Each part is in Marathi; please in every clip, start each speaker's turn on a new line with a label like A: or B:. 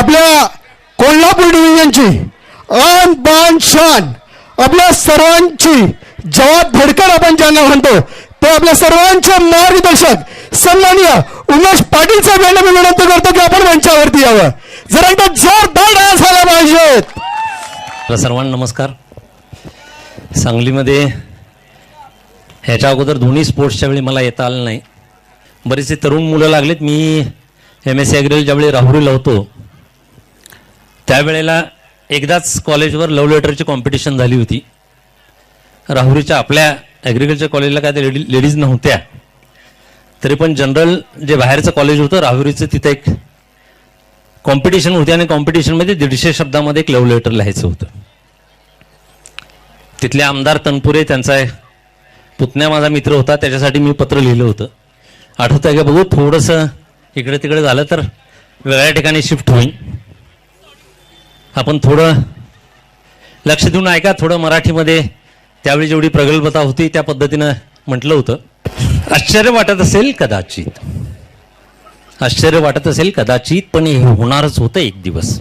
A: आपल्या कोल्हापूर डिव्हिजनची अन बान शान आपल्या सर्वांची जवाब भडकर आपण ज्यांना म्हणतो ते आपल्या सर्वांचे मार्गदर्शक सन्माननीय उमेश पाटील साहेब यांना मी विनंती करतो की आपण मंचावरती यावं. जरा एकदा जोरदार डान्स झाला पाहिजेत.
B: सर्वांना नमस्कार. सांगलीमध्ये ह्याच्या अगोदर दोन्ही स्पोर्ट्सच्या वेळी मला येता आलं नाही. बरेचसे तरुण मुलं लागलेत. मी एम एस सी ॲग्रिकल्चर ज्यावेळी राहुरीला होतो त्यावेळेला एकदाच कॉलेजवर लव्ह लेटरची कॉम्पिटिशन झाली होती. राहुरीच्या आपल्या ॲग्रिकल्चर कॉलेजला काय ते लेडी लेडीज नव्हत्या. तरी पण जनरल जे बाहेरचं कॉलेज होतं राहुरीचं तिथं एक कॉम्पिटिशन होती आणि कॉम्पिटिशनमध्ये दीडशे शब्दामध्ये एक लव्ह लेटर लिहायचं होतं. तिथले आमदार तनपुरे त्यांचा एक पुतण्या माझा मित्र होता त्याच्यासाठी मी पत्र लिहिलं होतं. आठवतं आहे का बघू थोडंसं इकडे तिकडे झालं तर वेगळ्या ठिकाणी शिफ्ट होईन. आपण थोडं लक्ष देऊन ऐका थोडं मराठीमध्ये त्यावेळी जेवढी प्रगल्भता होती त्या पद्धतीनं म्हटलं होतं. आश्चर्य वाटत असेल कदाचित. आश्चर्य वाटत असेल कदाचित पण हे होणारच होतं एक दिवस.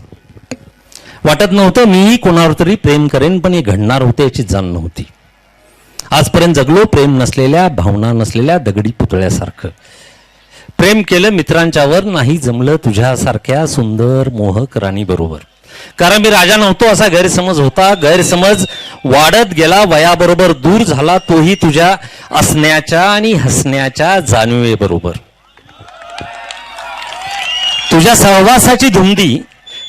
B: वाटत नव्हतं मीही कोणावर तरी प्रेम करेन पण हे घडणार होते याची जाण नव्हती. आजपर्यंत जगलो प्रेम नसलेल्या भावना नसलेल्या दगडी पुतळ्यासारखं. प्रेम केलं मित्रांच्यावर नाही जमलं तुझ्यासारख्या सुंदर मोहक राणीबरोबर. कारण मी राजा नव्हतो असा गैरसमज होता. गैरसमज वाढत गेला वयाबरोबर दूर झाला तोही तुझ्या असण्याच्या आणि हसण्याच्या जाणीवेबरोबर. तुझ्या सहवासाची धुंदी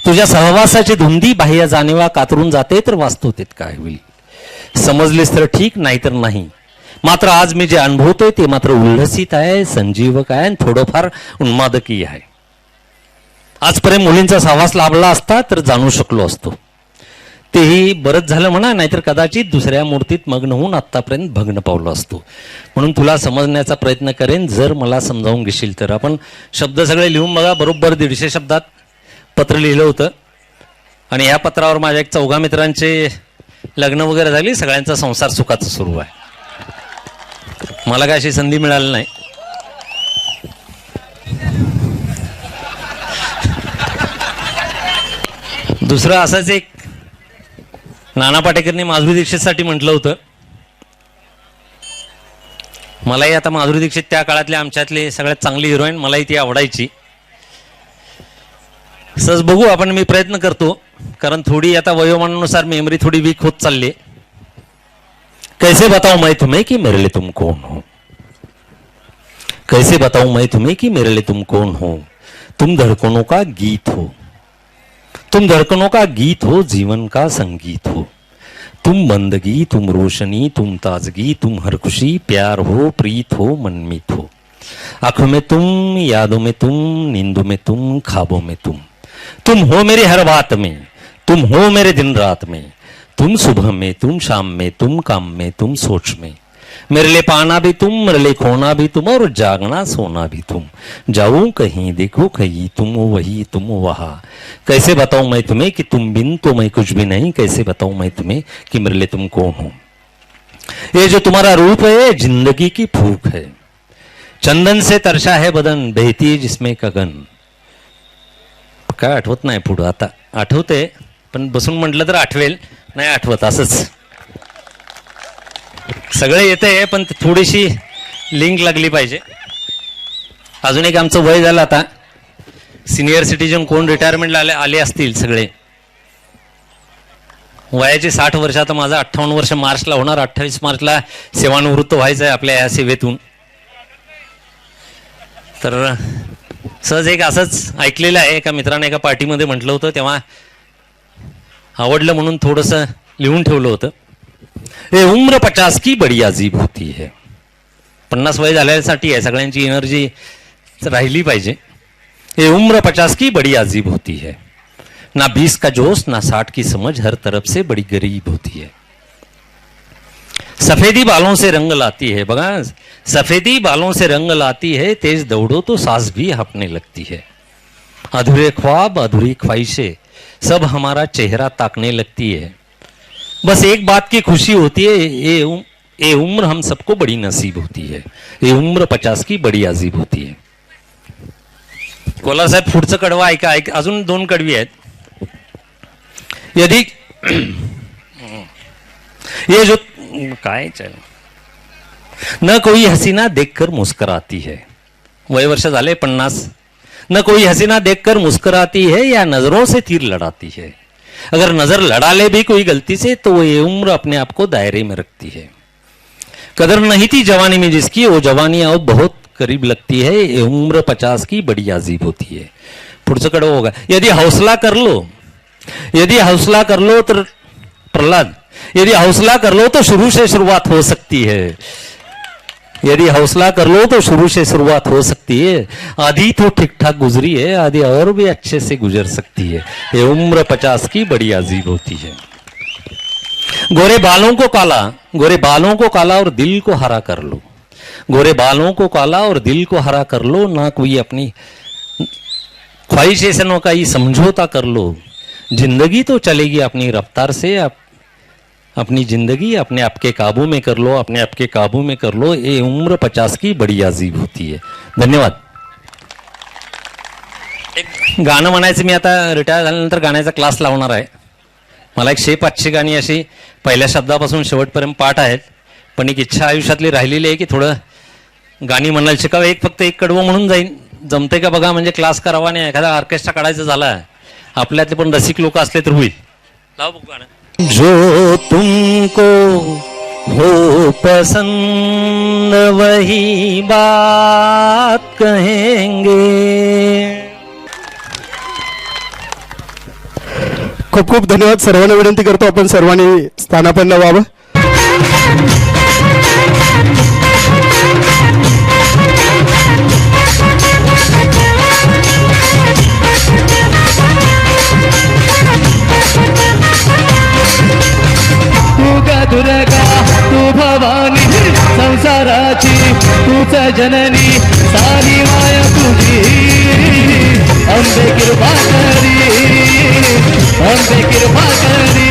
B: तुझ्या सहवासाची धुंदी बाह्य जाणीवा कातरून जाते तर वास्तवतेत काय होईल? समजलेस तर ठीक नाही तर नाही. मात्र आज मी जे अनुभवतोय ते मात्र उल्हसित आहे संजीवक आहे आणि थोडंफार उन्मादकी आहे. आजपर्यंत मुलींचा सहवास लाभला असता तर जाणू शकलो असतो. तेही बरंच झालं म्हणा नाहीतर कदाचित दुसऱ्या मूर्तीत मग्न होऊन आत्तापर्यंत भग्न पावलो असतो. म्हणून तुला समजण्याचा प्रयत्न करेन जर मला समजावून घेशील तर. आपण शब्द सगळे लिहून बघा बरोबर दीडशे शब्दात पत्र लिहिलं होतं. आणि या पत्रावर माझ्या एक चौघा मित्रांचे लग्न वगैरे झाली सगळ्यांचा संसार सुखाचा सुरू आहे. मला काय अशी संधी मिळाली नाही. दुसरं असंच एक नाना पाटेकरनी माधुरी दीक्षितसाठी म्हटलं होतं. मलाही आता माधुरी दीक्षित त्या काळातले आमच्यातले सगळ्यात चांगली हिरोईन मलाही ती आवडायची. सहज बघू आपण मी प्रयत्न करतो कारण थोडी आता वयोमानानुसार मेमरी थोडी वीक होत चालली कैसे बताऊ मैं तुम्हें की मेरे लिए तुम कौन हो? कैसे बताऊ मैं तुम्हें कि मेरे लिए तुम कौन हो? तुम धड़कनों का गीत हो। तुम धड़कनों का गीत हो, जीवन का संगीत हो। तुम बंदगी तुम रोशनी, तुम ताजगी, तुम हर खुशी प्यार हो, प्रीत हो, मनमीत हो। आँखों में तुम, यादों में तुम, नींदों में तुम खाबों में तुम। तुम हो मेरी हर बात में, तुम हो मेरे दिन रात में। तुम सुबह में, तुम शाम में, तुम काम में, तुम सोच में। मेरे लिए पाना भी तुम, मेरे लिए खोना भी तुम और जागना सोना भी तुम। जाऊँ कहीं, देखो कहीं, तुम वही, तुम वहाँ। कैसे बताऊँ मैं तुम्हें कि तुम बिन तो मैं कुछ भी नहीं, कैसे बताऊँ मैं तुम्हें कि मेरे लिए तुम कौन हो? ये जो तुम्हारा रूप है ज़िंदगी की फूक है। चंदन से तरसा है बदन, बहती जिसमें कगन। काय आठवत नाही पुढं आता आठवते बसून म्हटलं तर आठवेल, नाही आठवत, असंच। सगळे येते पण थोडीशी लिंक लागली पाहिजे. अजून एक आमचं वय झालं आता. सिनियर सिटीजन कोण रिटायरमेंटला आले आले असतील सगळे. वयाची साठ वर्ष आता माझं अठ्ठावन्न वर्ष मार्चला होणार. अठ्ठावीस मार्चला सेवानिवृत्त व्हायचं आहे आपल्या या सेवेतून. तर सहज एक असंच ऐकलेलं आहे. एका मित्राने एका पार्टीमध्ये म्हटलं होतं तेव्हा आवडलं म्हणून थोडंसं लिहून ठेवलं होतं. हे उम्र पचास की बडी अजीब होती है। पन्नास वय झाल्यासाठी आहे एनर्जी राहिली पाहिजे। ये उम्र पचास की बड़ी अजीब होती है। ना बीस का जोश, ना साठ की समझ हर तरफ़ से बड़ी गरीब होती है। सफेदी बालों से रंग लाती है बगा सफेदी बालों से रंग लाती है, तेज दौड़ो तो सांस भी हपने लगती है। अधूरे ख्वाब, अधूरी ख्वाहिशें, सब हमारा चेहरा ताकने लगती है। बस एक बात की खुशी होती है, ये ये उम्र हम सबको बड़ी नसीब होती है। ये उम्र पचास की बड़ी अजीब होती है। कोल्हार साहेब पुढचं कडवं ऐका ऐक अजून दोन कडवी आहेत। यदि ये जो, काय चल? न कोई हसीना देखकर मुस्कराती है। वय वर्ष झाले, पन्नास। न कोई हसीना देखकर मुस्कराती है या नज़रों से तीर लड़ाती है। अगर नज़र लड़ा ले भी कोई गलती से तो वो ये उम्र अपने आप को दायरे में रखती है। कदर नहीं थी जवानी में जिसकी, वो जवानी अब बहुत करीब लगती है, ये उम्र पचास की बड़ी अजीब होती है। कडवं होगा। यदि हौसला कर लो, यदि हौसला कर लो तो प्रहलाद, यदि हौसला कर लो तो शुरू से शुरुआत हो सकती है। यदि हौसला कर लो तो शुरू से शुरुआत हो सकती है। आधी तो ठीक ठाक गुजरी है, आधी और भी अच्छे से गुजर सकती है। ये उम्र पचास की बड़ी अजीब होती है। गोरे बालों को काला, गोरे बालों को काला और दिल को हरा कर लो। गोरे बालों को काला और दिल को हरा कर लो, ना कोई अपनी ख्वाहिशें का ही समझौता कर लो। ज़िंदगी तो चलेगी अपनी रफ्तार से, आप अपनी जिंदगी अपने आपके काबू में कर लो अपने आपके काबू में कर लो ये उम्र पचास की बड़ी अजीब होती है। धन्यवाद। एक गाणं म्हणायचं मी आता रिटायर झाल्यानंतर गाण्याचा क्लास लावणार आहे. मला एक शे पाचशे गाणी अशी पहिल्या शब्दापासून शेवटपर्यंत पाठ आहेत. पण एक इच्छा आयुष्यातली राहिलेली आहे की थोडं गाणी म्हणायला शिकावं. एक फक्त एक कडवं म्हणून जाईन. जमते का बघा म्हणजे क्लास करावा नाही एखादा ऑर्केस्ट्रा काढायचा झाला. आपल्यातले पण रसिक लोक असले तर होईल. लाव बघू गाणं. जो तुमको हो पसंद वही बात कहेंगे।
C: खूप खूप धन्यवाद. सर्वांना विनंती करतो आपण सर्वांनी स्थानापन्न व्हावं.
D: दुर्गा तू भवानी संसाराची तूच जननी सारी माया तुझी. अंबे कृपा करी अंबे कृपा करी.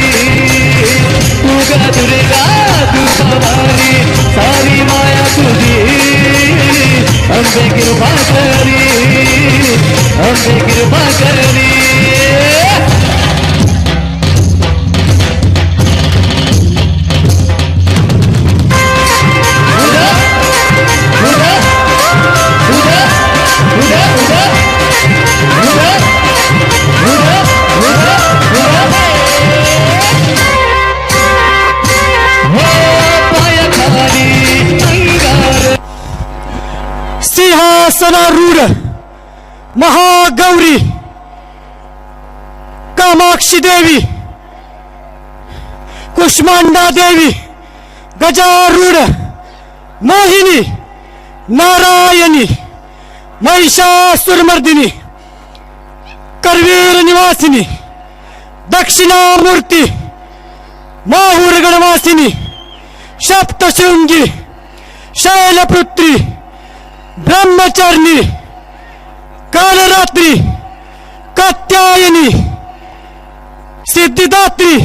D: तू ग दुर्गा तू भवानी सारी माया तुझी. अंबे कृपा करी अंबे कृपा करी.
C: देवी. कुष्मांडा देवी. गजारूढ. मोहिनी. नारायणी. महिषासुरमर्दिनी. करवीर निवासिनी. दक्षिणामूर्ती. माहूरगणवासिनी सप्तशृंगी. शैलपुत्री. ब्रह्मचरणी. कालरात्री. कात्यायनी. सिद्धिदात्री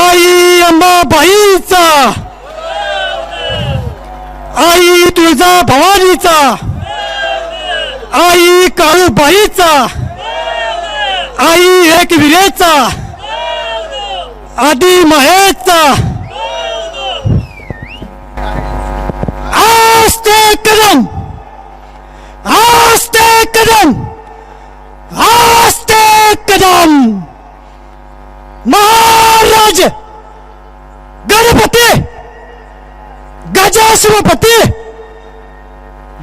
C: आई अंबाबाईचा आई तुळजा भवानीचा आई काळूबाईचा आई एकविरेचा आदि महेशचा. आस्ते कदम आस्ते कदम आस्ते कदम. महाराज! गणपती! गजाशिवपती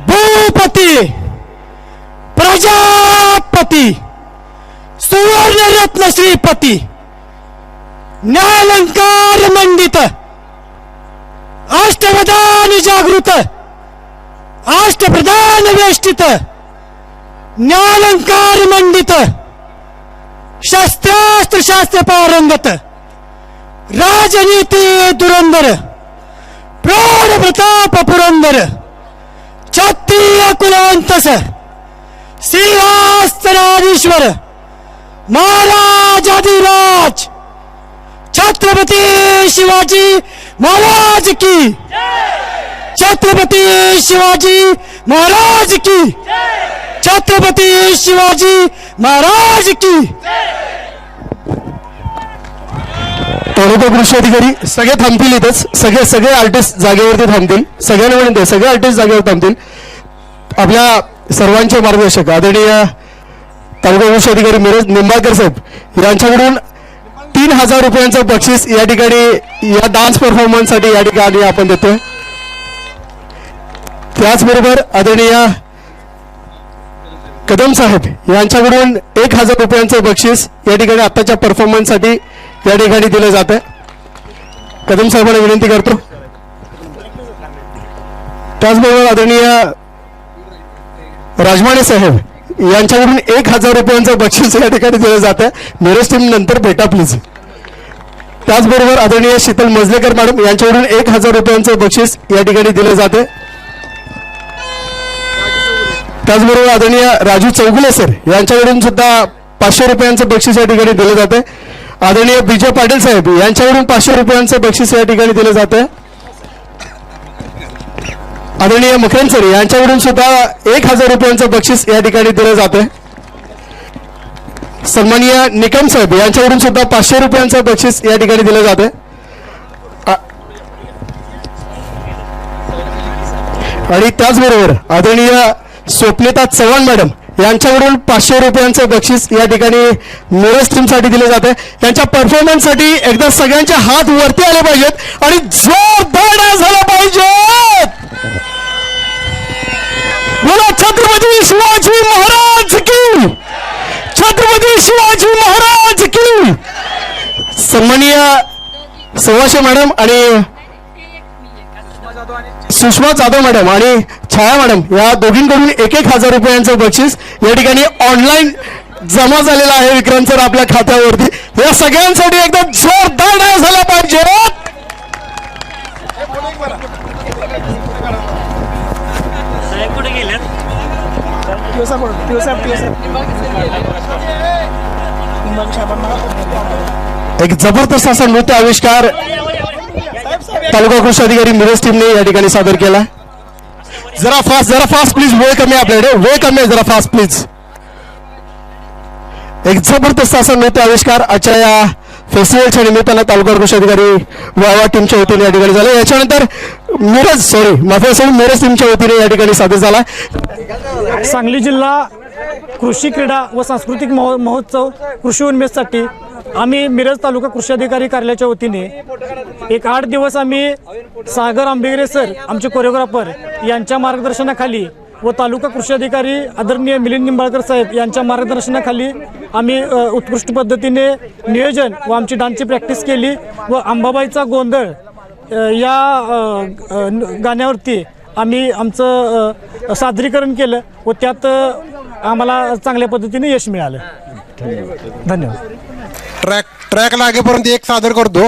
C: भूपती! प्रजापती! सुवर्णरत्न श्रीपती! न्यालंकार मंडित! अष्टप्रधान जागृत! अष्टप्रधान वेष्टित! न्यालंकार मंडित! शस्त्रास्त्र शास्त्र पारंगत राजनीती दुरंदर प्रौढ प्रताप पुरंदर क्षत्रिय कुलवंतस सिंहासनाधीश्वर महाराजाधिराज छत्रपती शिवाजी महाराज की। छत्रपती शिवाजी महाराज की।
A: छत्रपती शिवाजी महाराज की। तालुका कृषी अधिकारी सगळे थांबतील इथंच. सगळे सगळे आर्टिस्ट जागेवरती थांबतील. सगळ्यांना म्हणते सगळे आर्टिस्ट जागेवर थांबतील. आपल्या सर्वांचे मार्गदर्शक आदरणीय तालुका कृषी अधिकारी मिरज निंबाळकर साहेब यांच्याकडून तीन हजार रुपयांचं बक्षीस या ठिकाणी या डान्स परफॉर्मन्ससाठी या ठिकाणी आपण देतोय. त्याचबरोबर आदरणीय कदम साहेब यांच्याकडून एक हजार रुपयांचं बक्षीस या ठिकाणी आत्ताच्या परफॉर्मन्ससाठी या ठिकाणी दिलं जात आहे कदम साहेबांना विनंती करतो. त्याचबरोबर आदरणीय राजमाने साहेब यांच्याकडून एक हजार रुपयांचं बक्षीस या ठिकाणी दिलं जात आहे मिरज टीम नंतर भेटा प्लीज त्याचबरोबर आदरणीय शीतल मजलेकर मॅडम यांच्याकडून एक हजार रुपयांचं बक्षीस या ठिकाणी दिलं जाते त्याचबरोबर आदरणीय राजू चौगुले सर यांच्याकडून सुद्धा पाचशे रुपयांचं बक्षीस या ठिकाणी दिलं जाते आदरणीय विजय पाटील साहेब यांच्याकडून पाचशे रुपयांचं बक्षीस या ठिकाणी दिलं जाते आदरणीय मुखेन सर यांच्याकडून सुद्धा एक हजार रुपयांचं बक्षीस या ठिकाणी दिलं जातं सन्माननीय निकम साहेब यांच्याकडून सुद्धा पाचशे रुपयांचं बक्षीस या ठिकाणी दिलं जाते आणि त्याचबरोबर आदरणीय स्वप्निता चव्हाण मॅडम यांच्याकडून पाचशे रुपयांचं बक्षीस या ठिकाणी मिरज टीमसाठी दिले जाते त्यांच्या परफॉर्मन्ससाठी एकदा सगळ्यांचे हात वरती आले पाहिजेत आणि जोरदार झाला पाहिजे. बोला छत्रपती शिवाजी महाराज की? छत्रपती शिवाजी महाराज की? सन्माननीय सवाशे मॅडम आणि सुषमा जाधव मॅडम आणि छाया मॅडम या दोघींकडून एक एक हजार रुपयांचं बक्षीस या ठिकाणी ऑनलाईन जमा झालेलं आहे विक्रांत सर आपल्या खात्यावरती. या सगळ्यांसाठी एकदम जोरदार डान्स झाला पाहिजे. एक जबरदस्त असा नृत्य आविष्कार तालुका कृषी अधिकारी मिरज टीमने या ठिकाणी सादर केला. जरा फास्ट जरा फास्ट प्लीज वेळ कमी आहे आपल्याकडे. वेळ कमी आहे जरा फास्ट प्लीज एक जबरदस्त असा नृत्य आविष्कार आजच्या या फेस्टिवलच्या निमित्तानं तालुका कृषी अधिकारी वावा टीमच्या वतीने या ठिकाणी झाला. याच्यानंतर मिरज सॉरी माफी असेल मिरज टीमच्या वतीने या ठिकाणी सादर झाला.
C: सांगली जिल्हा कृषी क्रीडा व सांस्कृतिक महो महोत्सव कृषी उन्मेषसाठी आम्ही मिरज तालुका कृषी अधिकारी कार्यालयाच्या वतीने एक आठ दिवस आम्ही सागर आंबेगरे सर आमचे कोरिओग्राफर यांच्या मार्गदर्शनाखाली व तालुका कृषी अधिकारी आदरणीय मिलिंद निंबाळकर साहेब यांच्या मार्गदर्शनाखाली आम्ही उत्कृष्ट पद्धतीने नियोजन व आमची डान्सची प्रॅक्टिस केली व अंबाबाईचा गोंधळ या गाण्यावरती आम्ही आमचं सादरीकरण केलं व त्यात आम्हाला चांगल्या पद्धतीने यश मिळालं. धन्यवाद.
E: ट्रॅक ट्रॅक लागेपर्यंत एक सादर करतो.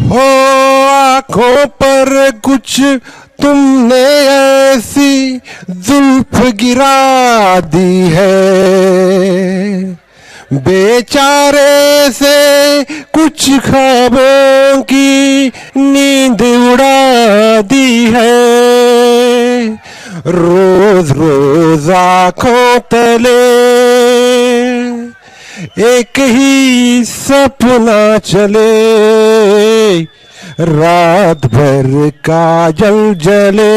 E: हो आंखों पर कुछ तुमने ऐसी जुल्फ गिरा दी है. बेचारे से कुछ ख्वाबों की नींद उड़ा दी है। रोज रोज आँखों तले एक ही सपना चले। रात भर का जल जले।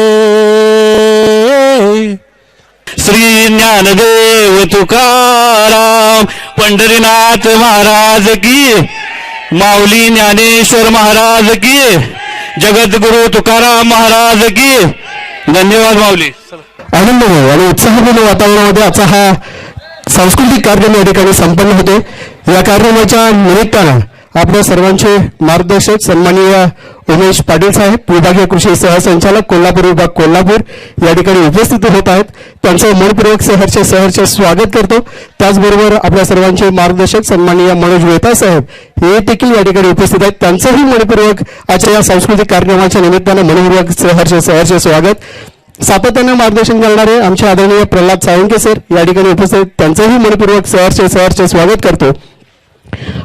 F: श्री ज्ञानदेव तुकाराम पंढरीनाथ महाराज की माऊली ज्ञानेश्वर महाराज की जगद्गुरु तुकाराम महाराज की. धन्यवाद माऊली.
A: आनंदमय आणि उत्साहपूर्ण वातावरणामध्ये आजचा हा सांस्कृतिक कार्यक्रम या ठिकाणी संपन्न होते या कार्यक्रमाच्या निमित्तानं आपल्या सर्वांचे मार्गदर्शक सन्माननीय उमेश पाटील साहेब विभागीय कृषी सहसंचालक कोल्हापूर विभाग कोल्हापूर या ठिकाणी उपस्थित होत आहेत. त्यांचं मनपूर्वक सहर्ष सहर्ष स्वागत करतो. त्याचबरोबर आपल्या सर्वांचे मार्गदर्शक सन्माननीय मनोज मेहता साहेब हे देखील या ठिकाणी उपस्थित आहेत. त्यांचंही मनपूर्वक आजच्या या सांस्कृतिक कार्यक्रमाच्या निमित्तानं मनपूर्वक सहर्ष सहर्ष स्वागत. सातत्यानं मार्गदर्शन करणारे आमचे आदरणीय प्रल्हाद साळुंके सर या ठिकाणी उपस्थित त्यांचंही मनपूर्वक सहर्ष सहर्ष स्वागत करतो.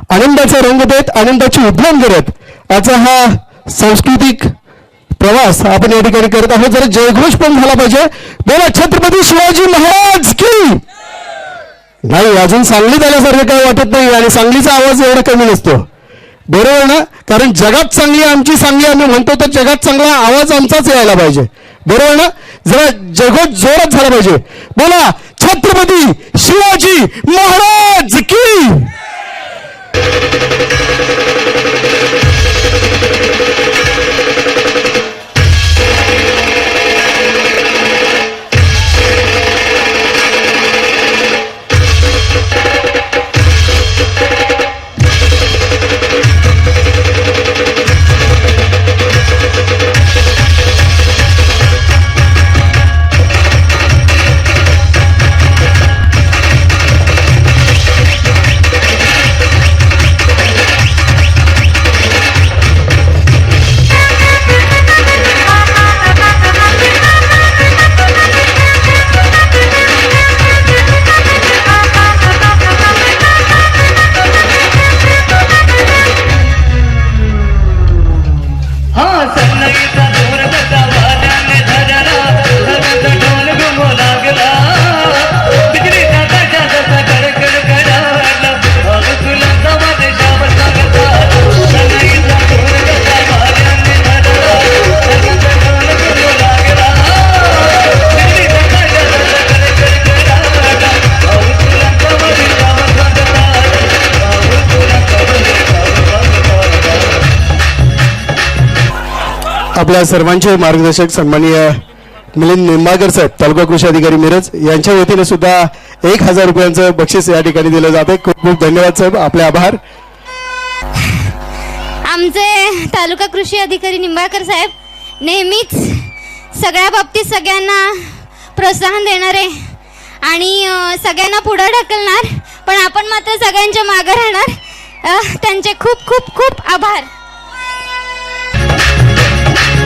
A: आनंदाचा रंग देत आनंदाची उद्यान करत आजचा हा सांस्कृतिक प्रवास आपण या ठिकाणी करत आहोत. जरा जयघोष पण झाला पाहिजे. बोला छत्रपती शिवाजी महाराज की? नाही अजून सांगलीत आल्यासारखं काही वाटत नाही आणि सांगलीचा आवाज एवढा कमी नसतो. बरोबर ना? कारण जगात चांगली आमची सांगली आम्ही म्हणतो तर जगात चांगला आवाज आमचाच यायला पाहिजे. बरोबर ना? जरा जगत जोरात झाला पाहिजे. बोला छत्रपती शिवाजी महाराज की?
D: हा
A: आपल्या सर्वांचे मार्गदर्शक सन्माननीय मिलिंद निंबागर साहेब तालुका कृषी अधिकारी मिरज यांच्या वतीने सुद्धा एक हजार रुपयांचं बक्षीस या ठिकाणी दिलं जाते. खूप खूप धन्यवाद साहेब आपले आभार.
G: आमचे तालुका कृषी अधिकारी निंबाळकर साहेब नेहमीच सगळ्या बाबतीत सगळ्यांना प्रोत्साहन देणारे आणि सगळ्यांना पुढं ढकलणार पण आपण मात्र सगळ्यांच्या मागं राहणार. त्यांचे खूप खूप खूप आभार.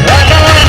D: गणपती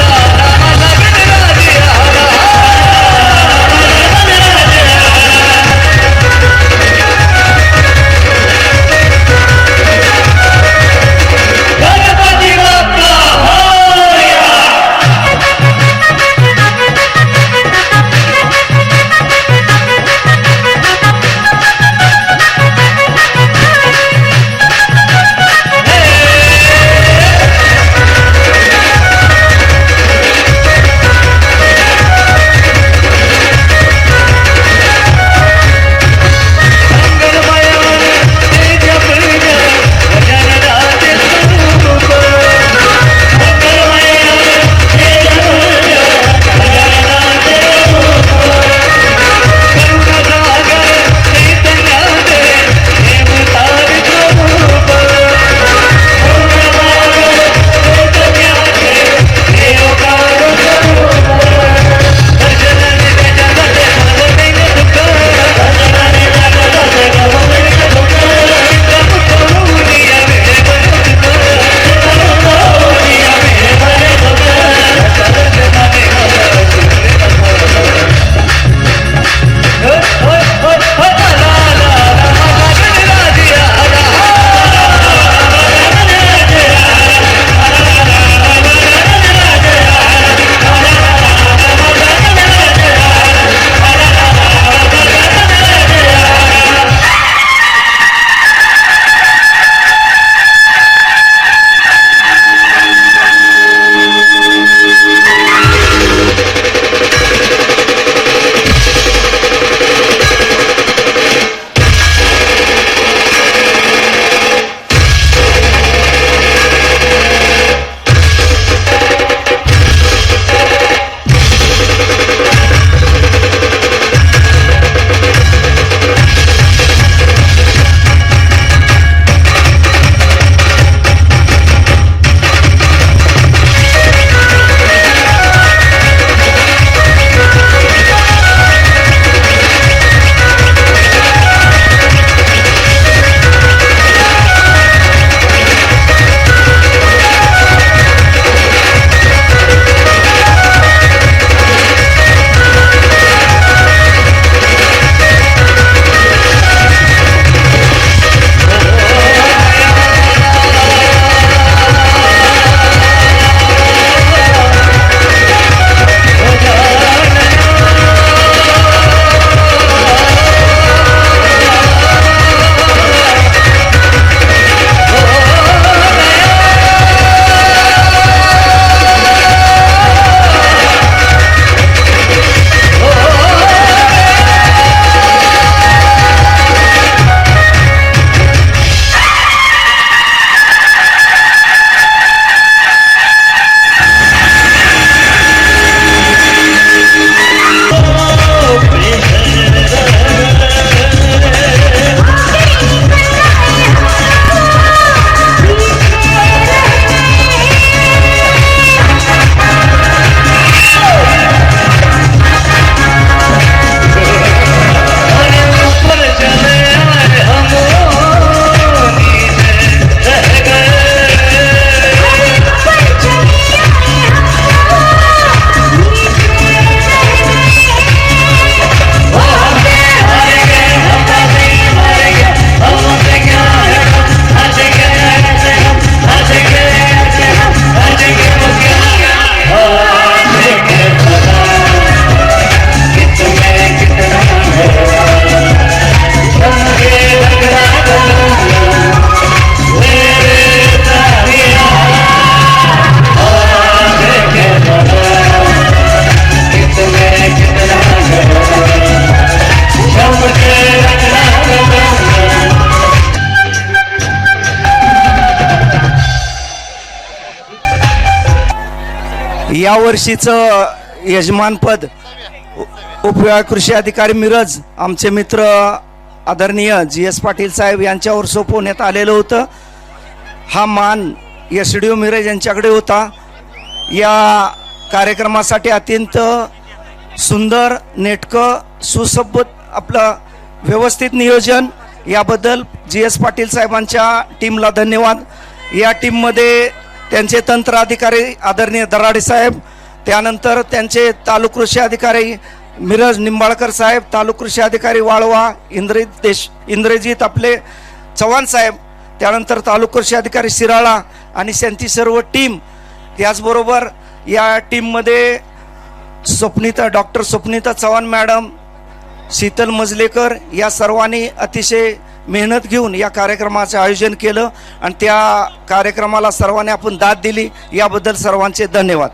H: यावर्षीचं यजमानपद उ- उपविभाग कृषी अधिकारी मिरज आमचे मित्र आदरणीय जी एस पाटील साहेब यांच्यावर सोपवण्यात आलेलं होतं. हा मान एस डी ओ मिरज यांच्याकडे होता. या कार्यक्रमासाठी अत्यंत सुंदर नेटकं सुसभ आपलं व्यवस्थित नियोजन. याबद्दल जी एस पाटील साहेबांच्या टीमला धन्यवाद. या टीममध्ये त्यांचे तंत्र अधिकारी आदरणीय दराडे साहेब त्यानंतर त्यांचे तालुक कृषी अधिकारी मिरज निंबाळकर साहेब तालुक कृषी अधिकारी वाळवा इंद्रजित देश इंद्रजित आपले चव्हाण साहेब त्यानंतर तालुक कृषी अधिकारी शिराळा आणि त्यांची सर्व टीम. त्याचबरोबर या टीममध्ये स्वप्निता डॉक्टर स्वप्निता चव्हाण मॅडम शीतल मजलेकर या सर्वांनी अतिशय मेहनत घेऊन या कार्यक्रमाचं आयोजन केलं आणि त्या कार्यक्रमाला सर्वांनी आपण दाद दिली. याबद्दल सर्वांचे धन्यवाद.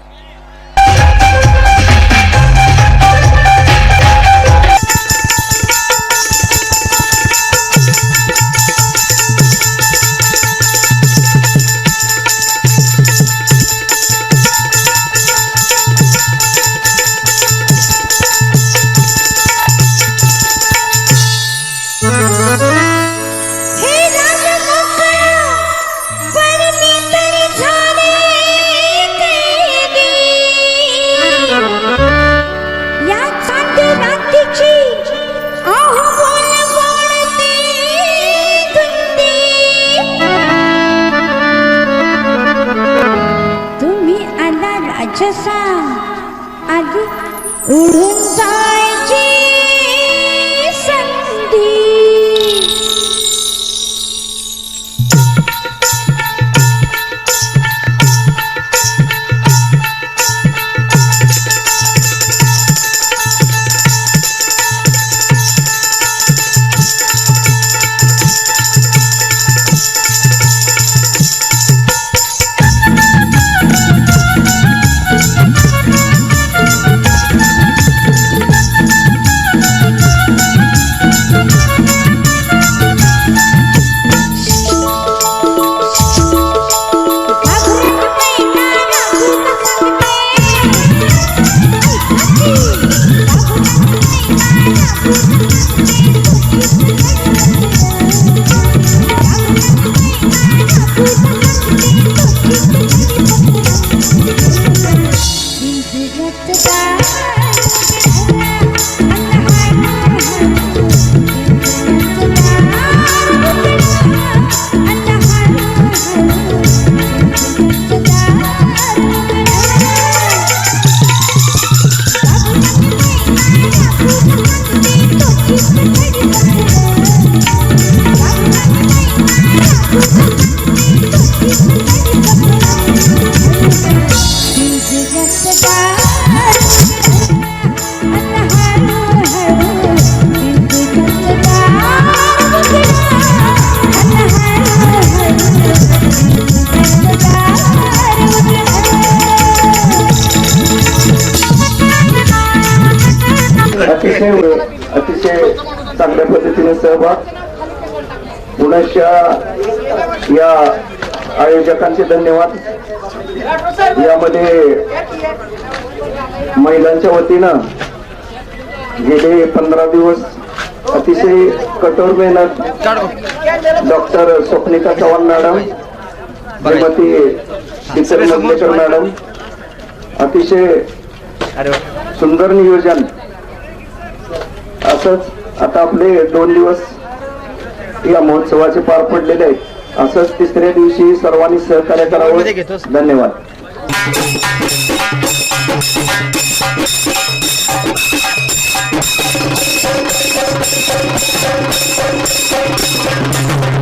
I: आयोजकांचे धन्यवाद. यामध्ये महिलांच्या वतीनं गेले पंधरा दिवस. अतिशय कठोर मेहनत. Doctor Swapnika Chavan madam Shrimati Sheetal Majlekar madam अतिशय सुंदर नियोजन. असंच आता आपले दोन दिवस या महोत्सवाचे पार पडलेले आहेत. असंच तिसऱ्या दिवशी सर्वांनी सहकार्य करावं धन्यवाद
D: Thank you.